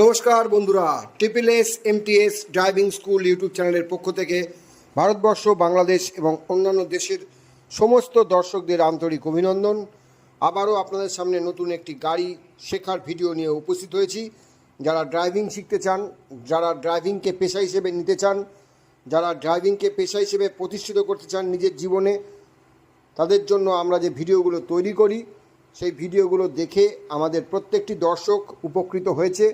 নমস্কার বন্ধুরা triple S MTS driving school YouTube চ্যানেলের পক্ষ থেকে ভারতবর্ষ, বাংলাদেশ এবং অন্যান্য দেশের সমস্ত দর্শকদের আন্তরিক অভিনন্দন। আবারও আপনাদের সামনে নতুন একটি গাড়ি শেখার ভিডিও নিয়ে উপস্থিত হয়েছি। যারা ড্রাইভিং শিখতে চান, যারা ড্রাইভিংকে পেশা হিসেবে নিতে চান, যারা ড্রাইভিংকে পেশা হিসেবে প্রতিষ্ঠিত করতে চান নিজের জীবনে, তাদের জন্য আমরা যে ভিডিওগুলো তৈরি করি, সেই ভিডিওগুলো দেখে আমাদের প্রত্যেকটি দর্শক উপকৃত হয়েছে।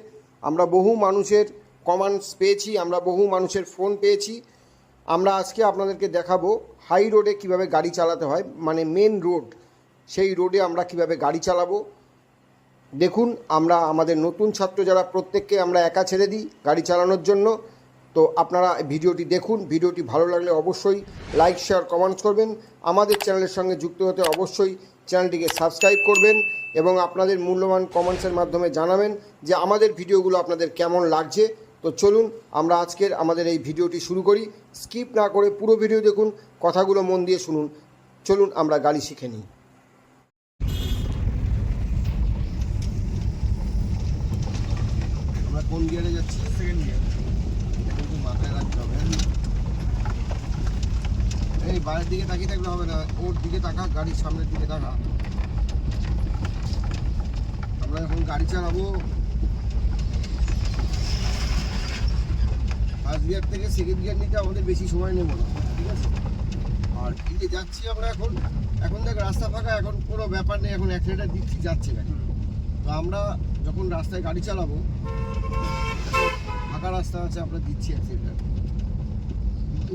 আমরা বহু মানুষের কমান্ডস পেয়েছি, আমরা বহু মানুষের ফোন পেয়েছি। আমরা আজকে আপনাদেরকে দেখাবো হাই রোডে কীভাবে গাড়ি চালাতে হয় মানে মেন রোড সেই রোডে আমরা কীভাবে গাড়ি চালাবো। দেখুন, আমরা আমাদের নতুন ছাত্র যারা প্রত্যেককে আমরা একা ছেড়ে দিই গাড়ি চালানোর জন্য। তো আপনারা ভিডিওটি দেখুন, ভিডিওটি ভালো লাগলে অবশ্যই লাইক শেয়ার কমেন্টস করবেন। আমাদের চ্যানেলের সঙ্গে যুক্ত হতে অবশ্যই চ্যানেলটিকে সাবস্ক্রাইব করবেন এবং আপনাদের মূল্যবান কমেন্টসের মাধ্যমে জানাবেন যে আমাদের ভিডিওগুলো আপনাদের কেমন লাগছে। তো চলুন আমরা আজকের আমাদের এই ভিডিওটি শুরু করি। স্কিপ না করে পুরো ভিডিও দেখুন কথাগুলো মন দিয়ে শুনুন। চলুন আমরা গাড়ি শিখে নিই। আমরা কোন গিয়ারে যাচ্ছি? সেকেন্ড গিয়ার কিন্তু মাথায় রাখতে হবে এই বাইরের দিকে তাকিয়ে থাকলে হবে না, ওর দিকে তাকা, গাড়ির সামনের দিকে তাকা। আমরা এখন গাড়ি চালাবো। ফার্স্ট গিয়ার থেকে সেকেন্ড গিয়ার নিতে আমাদের বেশি সময় নেব না, ঠিক আছে? আর এই যাচ্ছি আমরা এখন। এখন দেখ, রাস্তা ফাঁকা, এখন কোনো ব্যাপার নেই, এখন অ্যাক্সিডেন্ট দিচ্ছি, যাচ্ছে গাড়ি। তো আমরা যখন রাস্তায় গাড়ি চালাবো, ফাঁকা রাস্তা আছে, আমরা দিচ্ছি অ্যাক্সিডেন্ট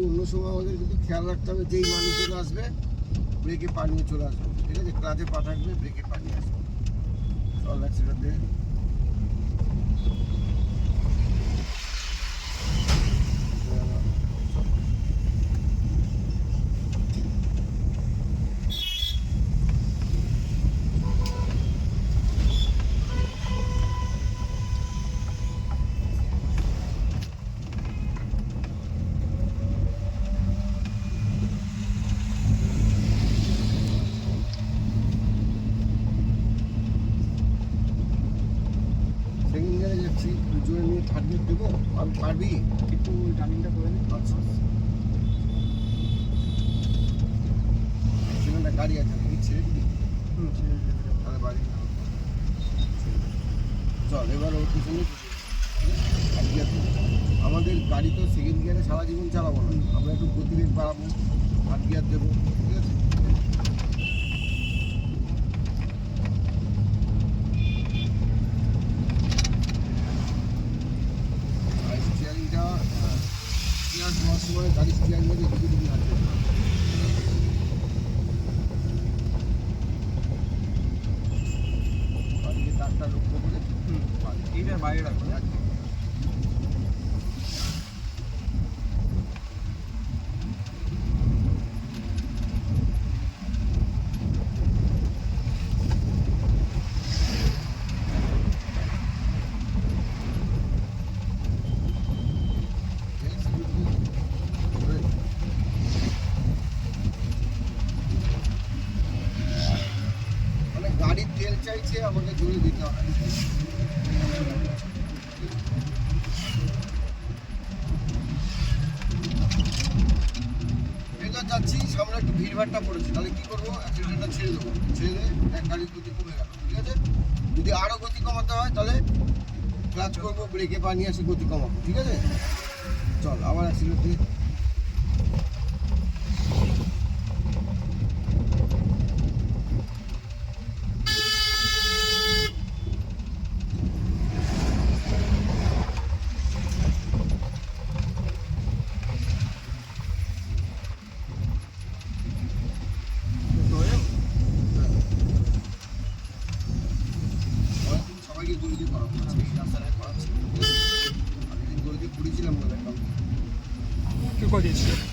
অন্য সময় আমাদের কিন্তু খেয়াল রাখতে হবে, যেই মানুষগুলো আসবে ব্রেকে পা নিয়ে চলে আসবে। ঠিক আছে? ক্লাচে পা থাকবে ব্রেকে পা নিয়ে আসবে। চল অ্যাক্সিডেন্ট যাচ্ছি দুজনে নিয়ে থার্ড গিয়ার দেবো। আমি পারবি? একটু টার্নিংটা করে নিন আচ্ছা সেখানটা গাড়ি আছে, আমি ছেড়ে দিবি? ঠিক আছে তাহলে বাড়ি চল, এবার ওর পিছনে আমাদের গাড়ি তো সেকেন্ড গিয়ারে সারা জীবন চালাবো না। আমরা একটু গতিবেগ বাড়াবো আর গিয়ার দেবো, ঠিক আছে আর স্টিয়ারিংটা স্টিয়ার দেওয়ার সময় গাড়ি করে হুম। এইটার বাইরে রাখুন একদম মানে গাড়ির তেল চাইছে আমাকে জোরে দিতে হবে এবার যাচ্ছি সামনে একটু ভিড়ভাড়টা পড়েছে তাহলে কি করব? অ্যাক্সিডেন্টটা ছেড়ে দেবো। ছেড়ে এক গাড়ির গতি কমে গেল, ঠিক আছে? যদি আরও গতি কমাতে হয়, তাহলে ক্লাচ করব ব্রেকে পানি আসে গতি কমাবো, ঠিক আছে? চল, আবার অ্যাক্সিডেন্ট acontecer.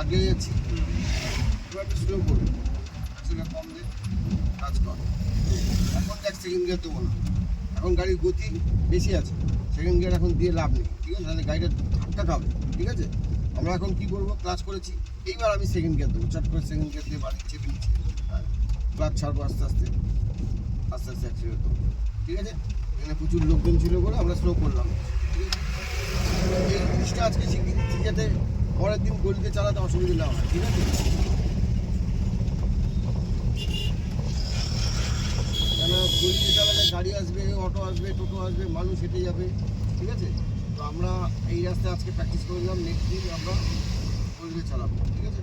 আগেই আছি এবার স্লো করবো সেকেন্ড গিয়ার দেবো না এখন গাড়ির গতি বেশি আছে সেকেন্ড গিয়ার এখন দিয়ে লাভ নেই। ঠিক আছে? তাহলে গাড়িটা ধাক্কা খাবে, ঠিক আছে? আমরা এখন কি করব? ক্লাস করেছি। এইবার আমি সেকেন্ড গিয়ার দেবো। চট করে সেকেন্ড গিয়ার দিয়ে বাড়ি চেপে নিচ্ছি। ক্লাস ছাড়বো আস্তে আস্তে। আস্তে আস্তে অ্যাক্সিডেন্ট করব। ঠিক আছে? এখানে প্রচুর লোকজন ছিল বলে আমরা স্লো করলাম। এই জিনিসটা আজকে শিখিয়ে দিচ্ছি যাতে পরের দিন গলিতে চালাতে অসুবিধা না হয়। ঠিক আছে? কেন গলিতে চালালে গাড়ি আসবে, অটো আসবে, টোটো আসবে, মানুষ হেঁটে যাবে, ঠিক আছে? তো আমরা এই রাস্তায় আজকে প্র্যাকটিস করলাম নেক্সট দিন আমরা গলিতে চালাবো, ঠিক আছে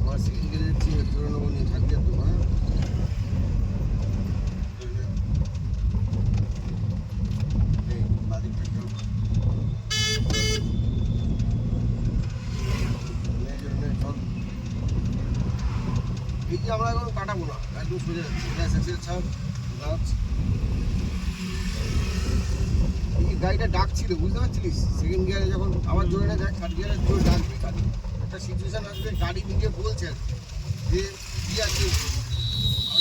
আমার সেকেন্ড গিয়ারের চেয়ে ধরে নেব নিয়ে থাকবে তো হ্যাঁ এই, বাদিকটা খেয়াল কর। নে, নে, নে, চল। এই যে আমরা এখন কাটাবো না। একদম সোজা আছে গাছ। এই গাড়িটা ডাকছিল বুঝতে পারছিলিস? সেকেন্ড গিয়ারে যখন আবার জোরে না যায় থার্ড গিয়ারে জোর ডাকবে গাড়ি। একটা সিচুয়েশন আসবে গাড়ি নিজে বলছে যে কি আছে?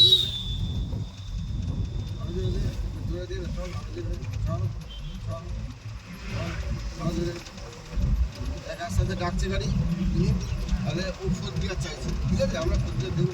জোরে দে। আরও জোরে দে, একটু জোরে দে, চল, চল, চল, এক একসাথে ডাকছে গাড়ি তাহলে ও ফোর্থ গিয়ার চাইছে। ঠিক আছে আমরা গিয়ার দেবো।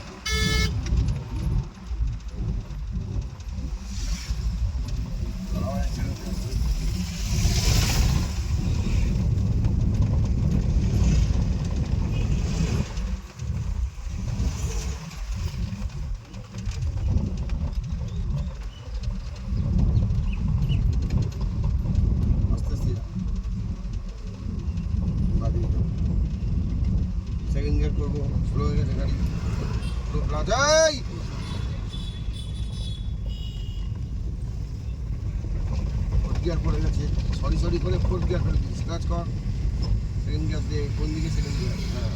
স্লো হয়ে গেছে গাড়ি গিয়ার পরে গেছে সরি সরি করে ফোর্থ গিয়ার করে দিয়েছে কাজ কর সেকেন্ড গিয়ার দিয়ে কোন দিকে সেকেন্ড গিয়ার হ্যাঁ